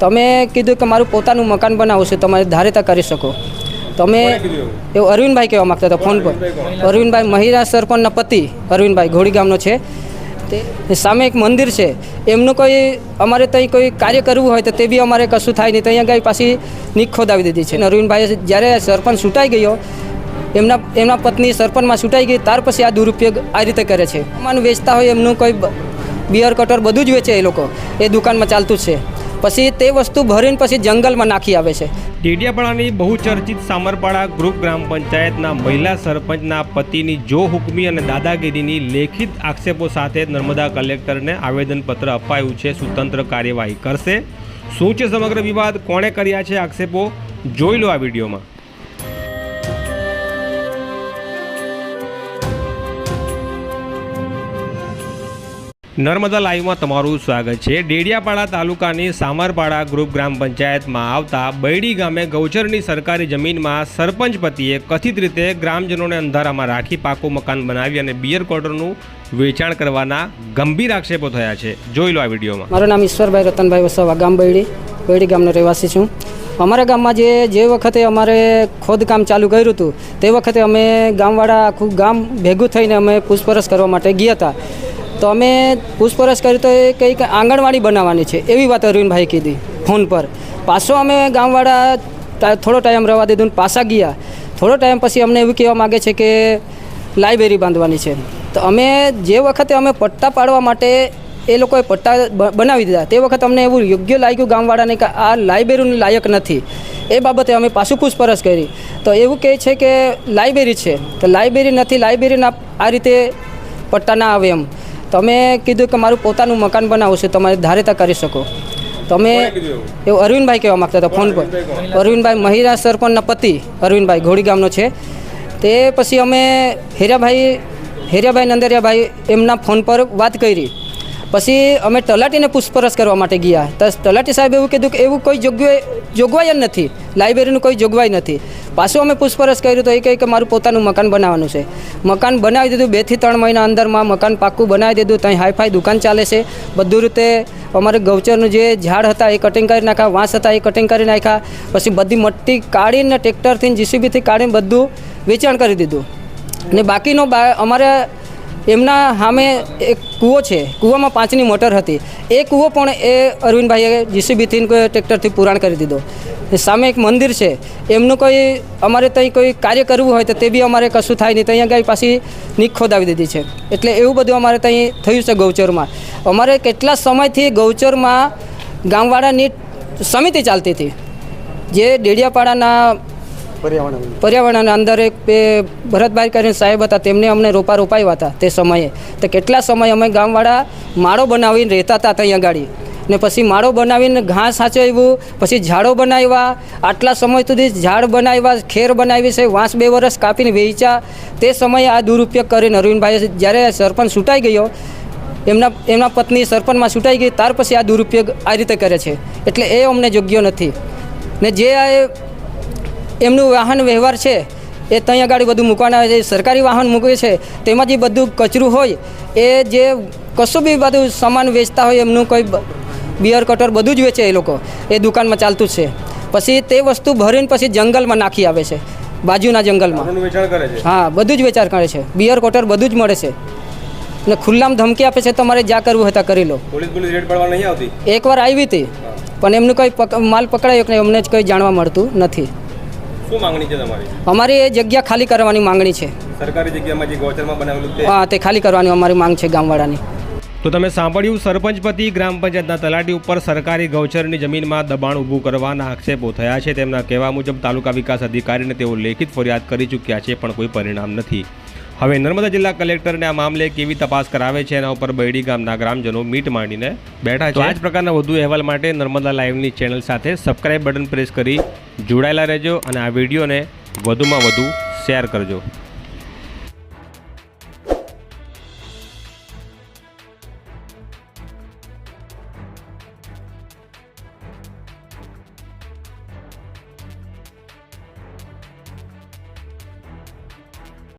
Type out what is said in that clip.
તમે કીધું કે મારું પોતાનું મકાન બનાવવું છે તમારે ધારેતા કરી શકો. તમે એવું? અરવિંદભાઈ કહેવા માગતા હતા ફોન પર. અરવિંદભાઈ મહિલા સરપંચના પતિ અરવિંદભાઈ ઘોડી ગામનો છે. તે સામે એક મંદિર છે. એમનું કોઈ અમારે ત્યાં કોઈ કાર્ય કરવું હોય તો તે બી અમારે કશું થાય નહીં. તો અહીંયા પાછી નીક ખોદાવી દીધી છે. અરવિંદભાઈએ જ્યારે સરપંચ છૂટાઈ ગયો એમના એમના પત્ની સરપંચમાં છૂટાઈ ગઈ ત્યાર પછી આ દુરુપયોગ આ રીતે કરે છે. સામાન વેચતા હોય એમનું કોઈ બિયર કટર બધું જ વેચે એ લોકો. એ દુકાનમાં ચાલતું જ છે. પછી તે વસ્તુ ભરીને પછી જંગલમાં નાખી આવે છે. ડેડિયાપાડાની બહુચર્ચિત સામરપાડા ગ્રુપ ગ્રામ પંચાયતના મહિલા સરપંચના પતિની જો હુકમી અને દાદાગીરીની લેખિત આક્ષેપો સાથે નર્મદા કલેક્ટરને આવેદનપત્ર અપાયું છે સ્વતંત્ર કાર્યવાહી કરશે. શું છે સમગ્ર વિવાદ? કોણે કર્યા છે આક્ષેપો? જોઈ લો આ વિડીયોમાં. નર્મદા લાઈવમાં તમારું સ્વાગત છે. ડેડિયાપાડા તાલુકાની સામરપાડા ગ્રુપ ગ્રામ પંચાયતમાં આવતા બૈડી ગામે ગૌચરની સરકારી જમીનમાં સરપંચ પતિએ કથિત રીતે ગ્રામજનોને અંધારામાં રાખી પાકું મકાન બનાવી અને બિયર કોર્ટરનું વેચાણ કરવાના ગંભીર આક્ષેપો થયા છે. જોઈ લો આ વિડીયોમાં. મારું નામ ઈશ્વરભાઈ રતનભાઈ વસાવા, ગામ બૈડી. બૈડી ગામનો રહેવાસી છું. અમારા ગામમાં જે જે વખતે અમારે ખોદકામ ચાલુ કર્યું હતું, તે વખતે અમે ગામવાળા આખું ગામ ભેગું થઈને અમે પૂછપરછ કરવા માટે ગયા હતા. તો અમે પૂછપરછ કરી તો એ કંઈક આંગણવાડી બનાવવાની છે, એવી વાત અરવિંદભાઈ કીધી ફોન પર. પાછો અમે ગામવાળા થોડો ટાઈમ રવા દીધું પાછા ગયા. થોડો ટાઈમ પછી અમને એવું કહેવા માગે છે કે લાઇબ્રેરી બાંધવાની છે. તો અમે જે વખતે અમે પટ્ટા પાડવા માટે એ લોકોએ પટ્ટા બનાવી દીધા, તે વખત અમને એવું યોગ્ય લાગ્યું ગામવાળાને કે આ લાઇબ્રેરીનું લાયક નથી. એ બાબતે અમે પાછું પૂછપરછ કરી. તો એવું કહે છે કે લાઇબ્રેરી છે, તો લાઇબ્રેરી નથી, લાઇબ્રેરીના આ રીતે પટ્ટા ના આવે એમ. તો અમે કીધું કે મારું પોતાનું મકાન બનાવું છે તમે ધારેતા કરી શકો. તમે એવું? અરવિંદભાઈ કહેવા માગતા હતા ફોન પર. અરવિંદભાઈ મહિલા સરપંચના પતિ અરવિંદભાઈ ઘોડી ગામનો છે. તે પછી અમે હેરાભાઈ હેર્યાભાઈ નંદરિયાભાઈ એમના ફોન પર વાત કરી. પછી અમે તલાટીને પૂછપરછ કરવા માટે ગયા. તો તલાટી સાહેબ એવું કીધું કે એવું કોઈ જોગવાઈ જોગવાઈ જ નથી. લાઇબ્રેરીનું કોઈ જોગવાઈ નથી. પાછું અમે પૂછપરછ કર્યું તો એ કહે કે મારું પોતાનું મકાન બનાવવાનું છે. મકાન બનાવી દીધું બેથી ત્રણ મહિના અંદરમાં. મકાન પાક્કું બનાવી દીધું. ત્યાં હાઈફાઈ દુકાન ચાલે છે. બધું રીતે અમારે ગૌચરનું જે ઝાડ હતા એ કટિંગ કરી નાખ્યા, વાંસ હતા એ કટિંગ કરી નાખ્યા. પછી બધી મટ્ટી કાઢીને ટ્રેક્ટરથી, જીસીબીથી કાઢીને બધું વેચાણ કરી દીધું. અને બાકીનો અમારે એમના સામે એક કૂવો છે. કૂવામાં પાંચની મોટર હતી. એ કૂવો પણ એ અરવિંદભાઈએ જીસીબીથી ટ્રેક્ટરથી પુરાણ કરી દીધો. સામે એક મંદિર છે. એમનું કોઈ અમારે ત્યાં કોઈ કાર્ય કરવું હોય તો તે બી અમારે કશું થાય નહીં. ત્યાં અહીંયા પાછી નીક ખોદાવી દીધી છે. એટલે એવું બધું અમારે ત્યાં થયું છે ગૌચરમાં. અમારે કેટલા સમયથી ગૌચરમાં ગામવાળાની સમિતિ ચાલતી હતી. જે ડેડિયાપાડાના પર્યાવરણના અંદર? એક બે ભરતભાઈ કરીને સાહેબ હતા, તેમને અમને રોપા રોપાવ્યા હતા તે સમયે. તો કેટલા સમય અમે ગામવાળા માળો બનાવીને રહેતા હતા ત્યાં આગળ ને પછી માળો બનાવીને ઘાસ સાચવ્યું પછી ઝાડો બનાવ્યા. આટલા સમય સુધી ઝાડ બનાવ્યા, ખેર બનાવી છે, વાંસ બે વર્ષ કાપીને વેચ્યા. તે સમયે આ દુરુપયોગ કરીને અરવિંદભાઈએ જ્યારે સરપંચ છૂટાઈ ગયો, એમના એમના પત્ની સરપંચમાં છૂટાઈ ગઈ, ત્યાર પછી આ દુરુપયોગ આ રીતે કરે છે. એટલે એ અમને યોગ્ય નથી. ને જે આ એમનું વાહન વ્યવહાર છે એ ત્યાં આગળ બધું મૂકવાના આવે છે સરકારી વાહન મૂકે છે તેમાં જે બધું કચરું હોય એ જે કશું બી બધું સામાન વેચતા હોય એમનું કોઈ બિયર કટર બધું જ વેચે એ લોકો એ દુકાનમાં ચાલતું જ છે. પછી તે વસ્તુ ભરીને પછી જંગલમાં નાખી આવે છે બાજુના જંગલમાં. હા બધું જ વેચાણ કરે છે. બિયર કોટર બધું જ મળે છે. ને ખુલ્લામાં ધમકી આપે છે તમારે જ્યાં કરવું હતા કરી લો. એકવાર આવી હતી પણ એમનું કંઈ માલ પકડાયો કે અમને જ કંઈ જાણવા મળતું નથી. શું માંગણી છે તમારી? અમારી એ જગ્યા ખાલી કરવાની માંગણી છે. સરકારી જગ્યામાં જે ગૌચરમાં બનાવેલું તે? હા તે ખાલી કરવાની અમારી માંગ છે ગામવાળાની. તો તમે સાંભળ્યું સરપંચ પતિ ગ્રામ પંચાયતના તલાટી ઉપર સરકારી ગૌચરની જમીનમાં દબાણ ઊભું કરવાના આક્ષેપો થયા છે. તેમના કહેવા મુજબ તાલુકા વિકાસ અધિકારીને તેઓ લેખિત ફરિયાદ કરી ચૂક્યા છે પણ કોઈ પરિણામ નથી. હવે નર્મદા જિલ્લા કલેક્ટરને આ મામલે કેવી તપાસ કરાવે છે એના ઉપર બૈડી ગામના ગ્રામજનો મીટ માંડીને બેઠા છે. આ જ પ્રકારના વધુ અહેવાલ માટે નર્મદા લાઈવની ચેનલ સાથે સબસ્ક્રાઇબ બટન પ્રેસ કરી જોડાયેલા રહેજો અને આ વિડીયોને વધુમાં વધુ શેર કરજો.